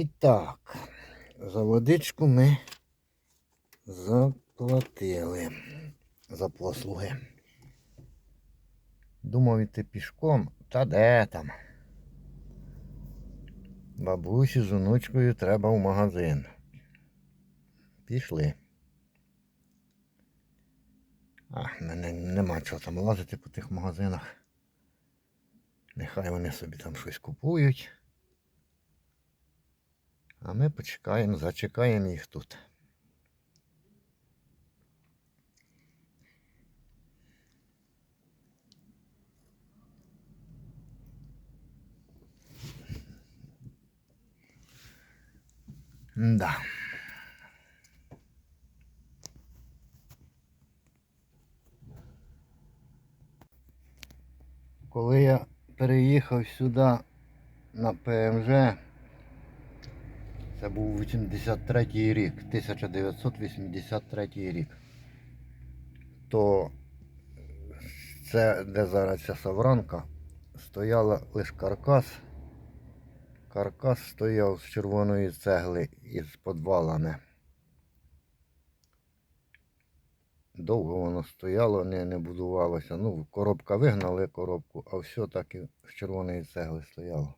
І так, за водичку ми заплатили за послуги. Думав іти пішком, та де там? Бабусі з онучкою треба в магазин. Пішли. А, мене нема чого там лазити по тих магазинах. Нехай вони собі там щось купують. А ми почекаємо, зачекаємо їх тут. Да. Коли я переїхав сюди на ПМЖ, це був 83 рік, 1983 рік, то це, де зараз ця савранка, стояла лише каркас. Каркас стояв з червоної цегли із підвалами. Довго воно стояло, не, не будувалося. Ну, коробка вигнали коробку, а все так і з червоної цегли стояло.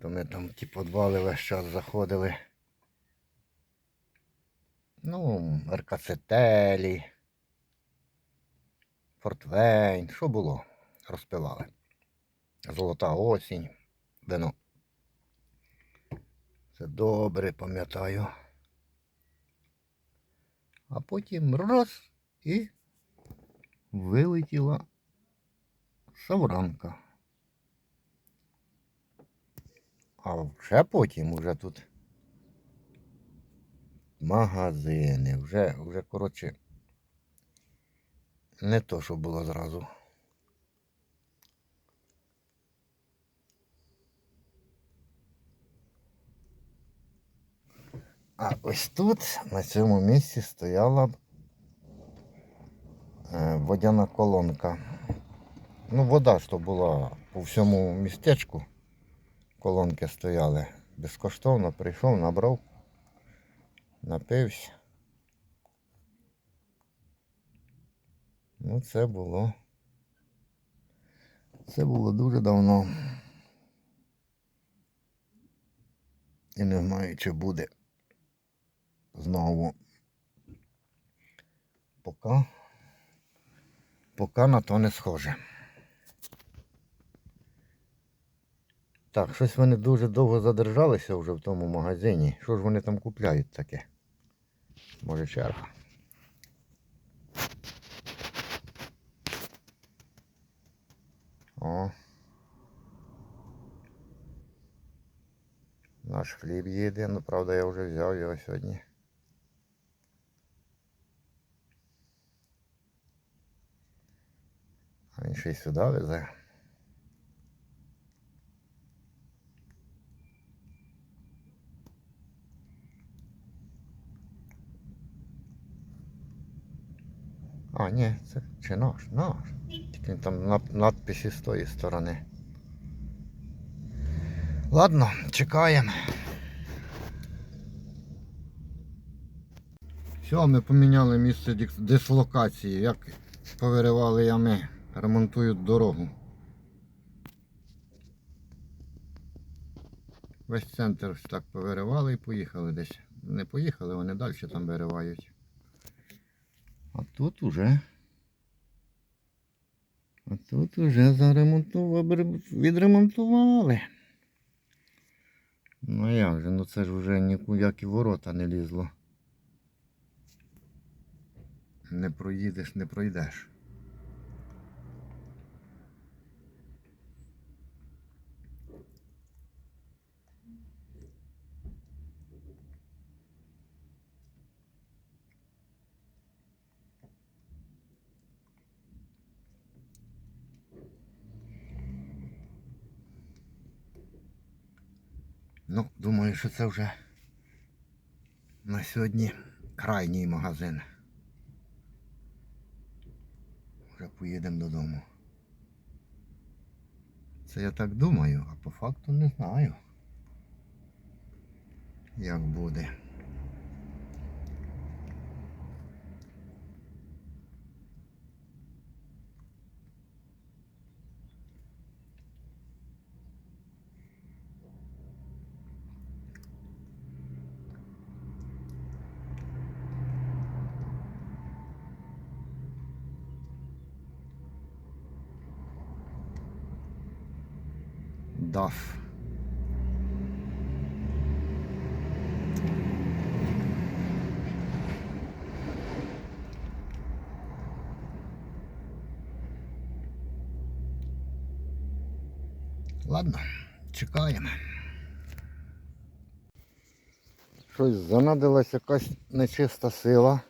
То ми там ті підвали весь час заходили. Ну, РКЦТелі, Фортвейн, що було? Розпивали. Золота осінь, вино. Це добре пам'ятаю. А потім раз і вилетіла савранка. А вже потім уже тут магазини, вже, вже коротше, не то, що було зразу. А ось тут, на цьому місці, стояла е, водяна колонка. Ну, вода, що була по всьому містечку, колонки стояли. Безкоштовно прийшов, набрав, напився. Ну, це було. Це було дуже давно. І не знаю, чи буде знову. Поки, поки на то не схоже. Так, щось вони дуже довго задержалися вже в тому магазині. Що ж вони там купляють таке? Може черга. О. Наш хліб їде, ну правда я вже взяв його сьогодні. А він ще й сюди везе. А, ні, це чи наш, наш. Тільки там надписи з тої сторони. Ладно, чекаємо. Все, ми поміняли місце дислокації. Як повиривали ями, ремонтують дорогу. Весь центр так повиривали і поїхали десь. Не поїхали, вони далі там виривають. А тут уже. А тут уже заремонтували, відремонтували. Ну як же, ну це ж вже ніякі ворота не лізло. Не проїдеш, не пройдеш. Ну, думаю, що це вже на сьогодні крайній магазин. Вже поїдемо додому. Це я так думаю, а по факту не знаю. як буде. DAF. Ладно, чекаємо. Щось занадилась якась нечиста сила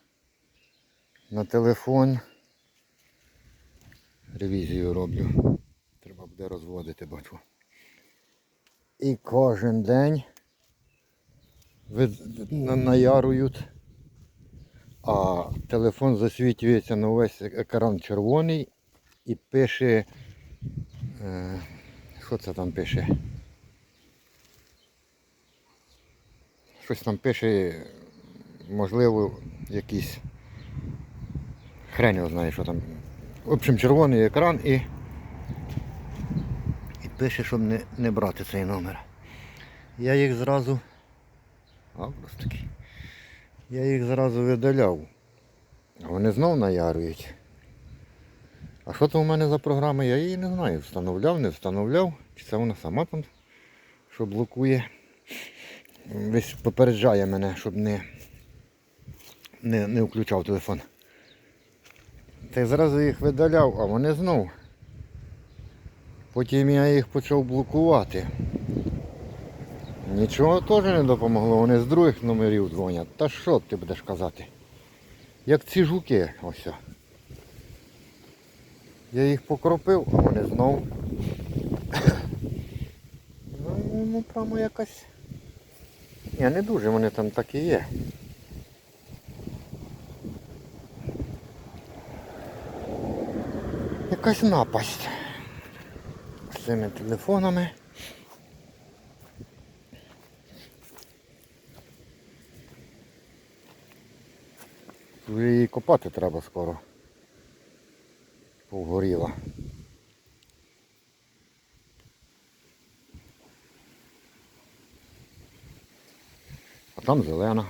на телефон. Ревізію роблю. Треба буде розводити, бачу. І кожен день наярують, а телефон засвітлюється на весь екран червоний і пише. Е, що це там пише? Щось там пише, можливо, якийсь хрень його знає, що там. В общем, червоний екран і пише, щоб не, не брати цей номер. Я їх зразу. А, просто таки. Я їх зразу видаляв. А вони знов наярюють. А що то у мене за програма, я її не знаю. Встановляв, не встановляв. Чи це вона сама там що блокує. Весь попереджає мене, щоб не, не, не включав телефон. Та й зразу їх видаляв, а вони знов. Потім я їх почав блокувати. Нічого теж не допомогло, вони з других номерів дзвонять. Та що ти будеш казати? Як ці жуки ось. Я їх покропив, а вони знов. Ну, ну прямо якась. Ні, не дуже вони там так і є. Якась напасть цими телефонами. Її копати треба скоро. Повгоріла. А там зелена.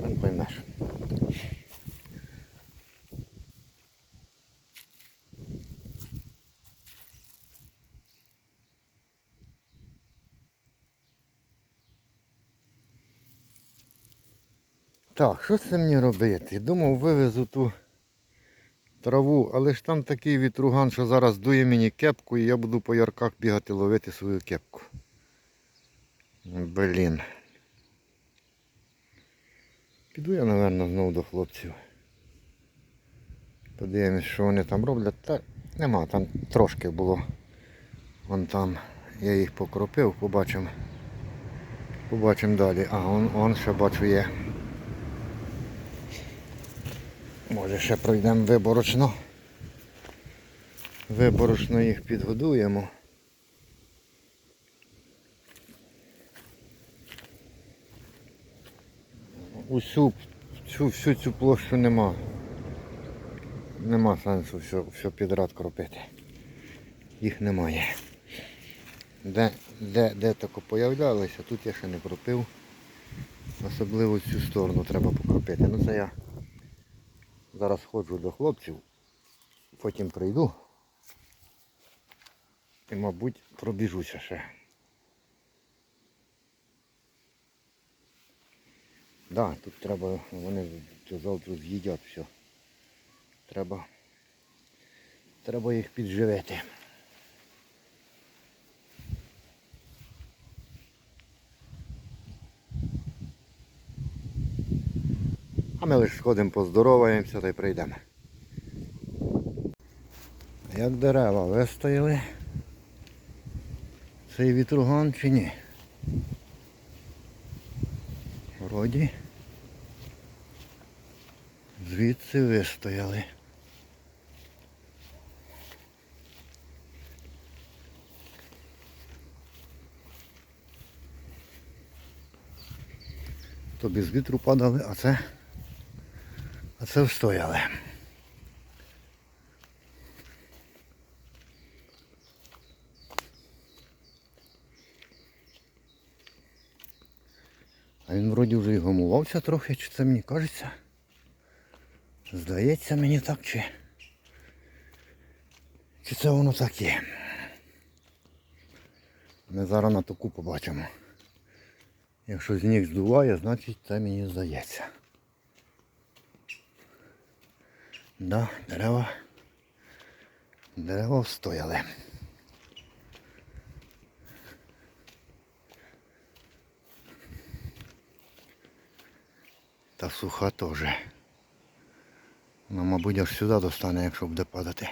Не поймеш. Так, що це мені робити? Думав, вивезу ту траву, але ж там такий вітруган, що зараз дує мені кепку і я буду по ярках бігати ловити свою кепку. Блін. Піду я, мабуть, знову до хлопців. Подивимось, що вони там роблять. Та нема, там трошки було. Вон там. Я їх покропив, побачимо. Побачимо далі. А, он, он ще бачу є. Може ще пройдемо виборочно. Виборочно їх підгодуємо. Усю цю, всю цю площу нема. Нема сенсу все, все підряд кропити. Їх немає. Де, де, де тако появлялися, тут я ще не кропив. Особливо цю сторону треба покропити. Ну це я зараз ходжу до хлопців, потім прийду і, мабуть, пробіжуся ще. Да, тут треба, вони завтра з'їдять все. Треба, треба їх підживити. А ми лише сходимо, поздороваємося та й прийдемо. Як дерева вистояли? Цей вітруган чи ні? Вроді звідси вистояли. То без вітру падали, а це, а це встояли. А він вроді вже і гамувався трохи, чи це мені кажеться? Здається мені так, чи, чи це воно так є. Ми зараз на таку побачимо. Якщо сніг здуває, значить це мені здається. Да, дерева. Дерева встояли. Та суха теж. Ну, мабуть, аж сюди достане, якщо буде падати.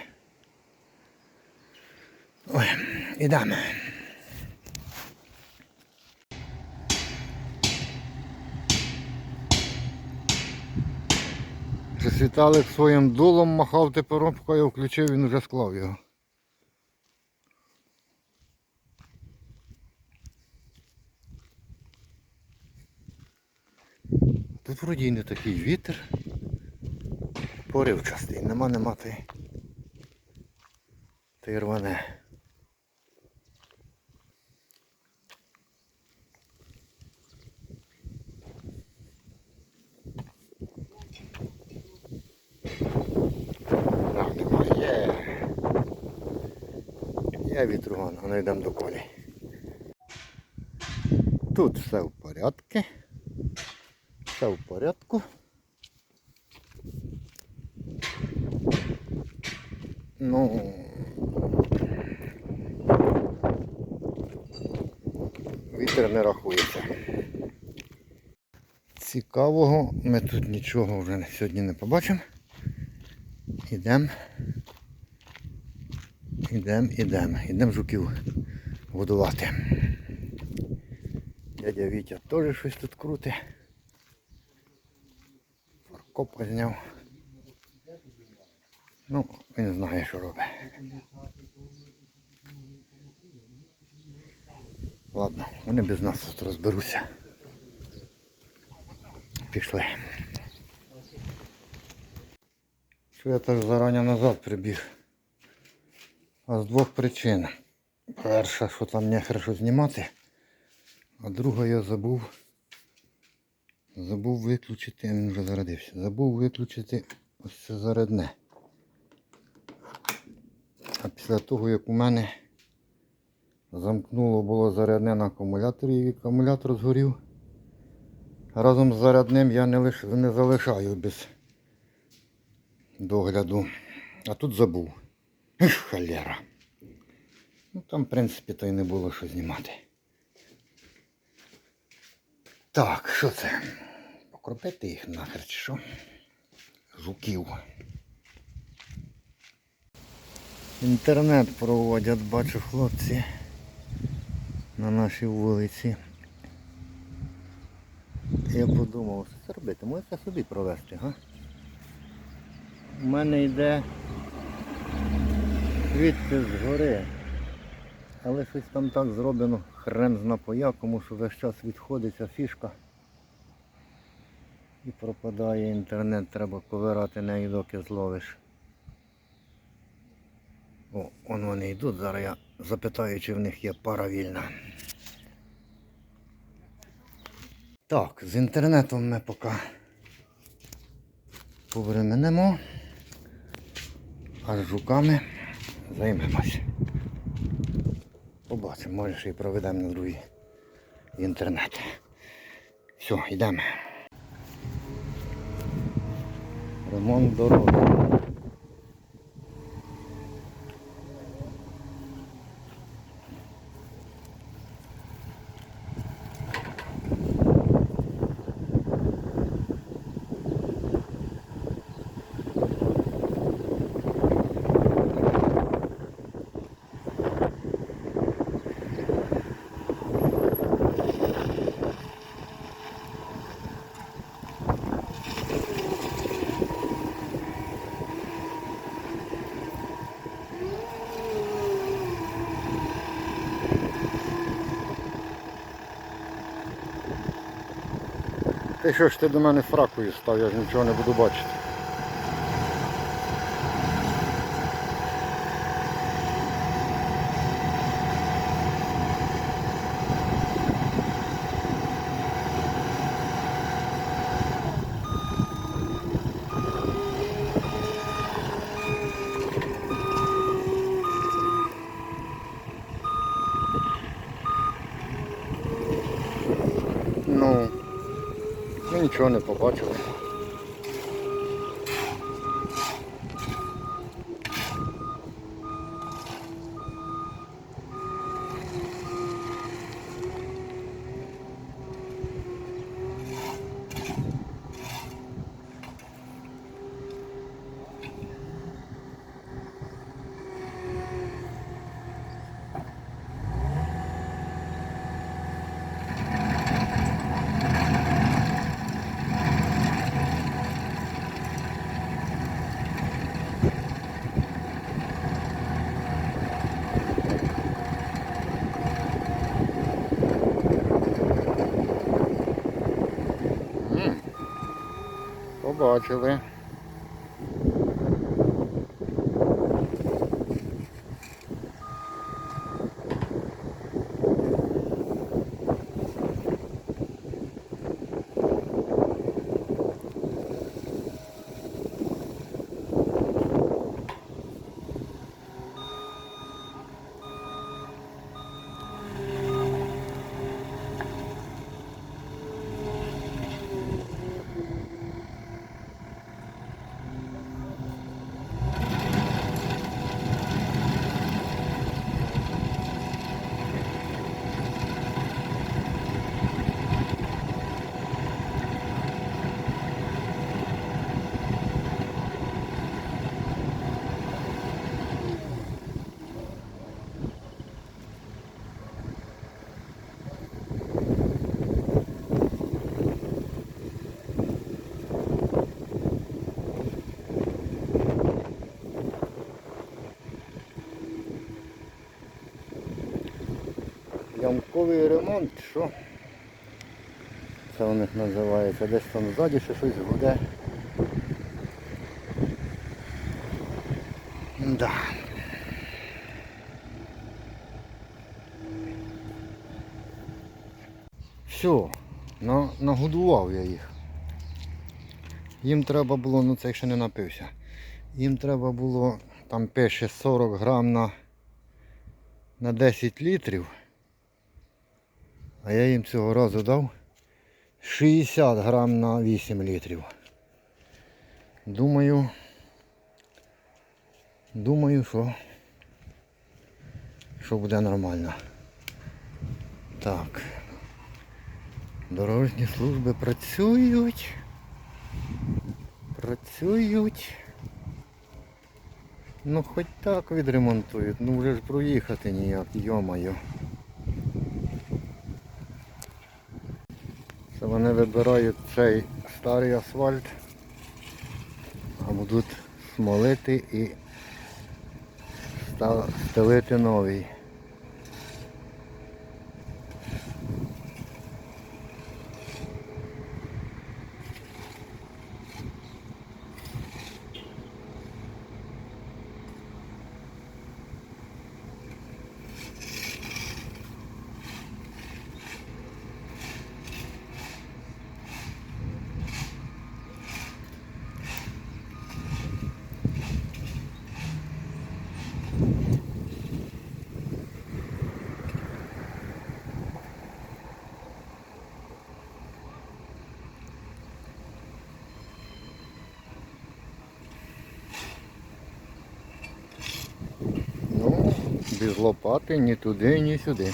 Ой, ідемо. Це Світалик своїм дулом махав тепер я включив, він вже склав його. Тут вроді не такий вітер. Поривчастий, нема нема ти. Ти рване. Є вітруган, а ну йдемо до колі. Тут все в порядку. Все в порядку. Ну вітер не рахується. Цікавого ми тут нічого вже сьогодні не побачимо. Ідемо. Ідемо, ідемо. Ідемо жуків годувати. Дядя Вітя теж щось тут крутить. Фаркопа зняв. Ну, він знає, що робить. Ладно, вони без нас тут розберуться. Пішли. Що я так зарані назад прибіг? А з двох причин. Перша, що там нехер що знімати, а друга я забув. Забув виключити, він вже зарядився. Забув виключити ось це зарядне. А після того, як у мене замкнуло було зарядне на акумуляторі і акумулятор згорів. Разом з зарядним я не, лиш... не залишаю без догляду. А тут забув. Ех, холера. Ну там, в принципі, то й не було що знімати. Так, що це? Покропити їх нахер чи що? Жуків. Інтернет проводять, бачу хлопці на нашій вулиці. Я подумав, що це робити, може це собі провести, га? У мене йде звідти згори. Але щось там так зроблено, хрен зна по якому, що весь час відходить ця фішка. І пропадає інтернет, треба ковирати нею, доки зловиш. О, он вони йдуть, зараз я запитаю, чи в них є пара вільна. Так, з інтернетом ми поки повременемо, а з жуками займемось. Побачимо, може ще й проведемо на другий інтернет. Все, йдемо. Ремонт дороги. Ти що ж ти до мене фракою став, я ж нічого не буду бачити. Ну, ми нічого не побачили. Побачили. Ямковий ремонт, що? Це у них називається. Десь там ззаді ще щось гуде. Да. Все, на, нагодував я їх. Їм треба було, ну це ще не напився. Їм треба було, там пише 40 грам на, на 10 літрів. А я їм цього разу дав 60 грам на 8 літрів. Думаю, думаю, що, що буде нормально. Так. Дорожні служби працюють. Працюють. Ну хоч так відремонтують, ну вже ж проїхати ніяк, йомаю. Це вони вибирають цей старий асфальт, а будуть смолити і стелити новий. Ну, без лопати ні туди, ні сюди.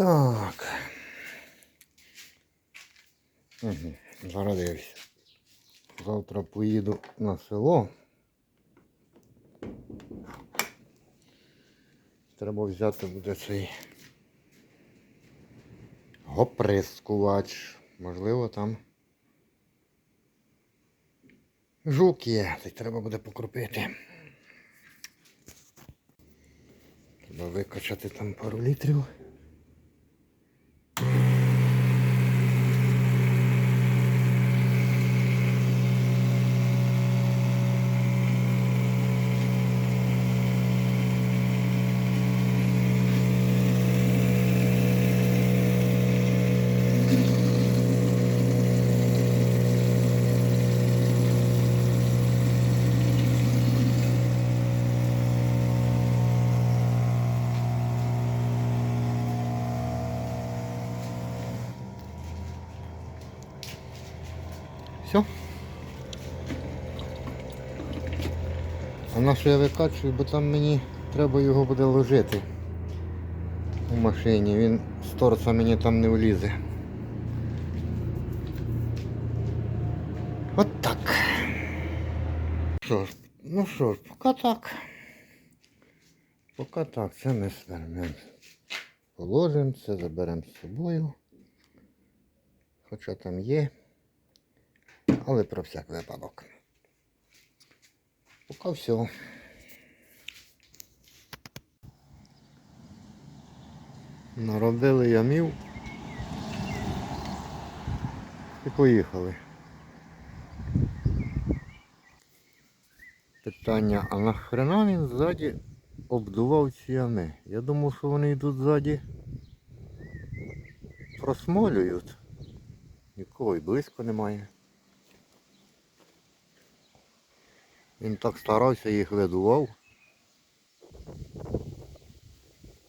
Так. Угу. Зараз дивлюся. Завтра поїду на село. Треба взяти буде цей оприскувач. Можливо, там жук є, так треба буде покропити. Треба викачати там пару літрів. Що я викачую, бо там мені треба його буде ложити у машині. Він з торца мені там не влізе. От так. Що ж, ну що ж, поки так. Поки так, це ми експеримент. Положимо, це заберемо з собою. Хоча там є. Але про всяк випадок. Поки все. Наробили ямів і поїхали. Питання, а нахрена він ззаді обдував ці ями? Я думав, що вони йдуть ззаді просмолюють. Нікого і близько немає. Він так старався, їх видував.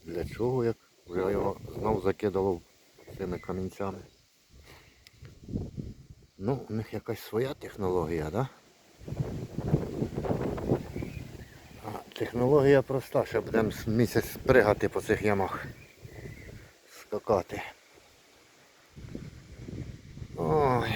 Для чого як? Вже його знов закидало цими камінцями. Ну, у них якась своя технологія, да? Технологія проста, що будемо місяць пригати по цих ямах, скакати. Ой.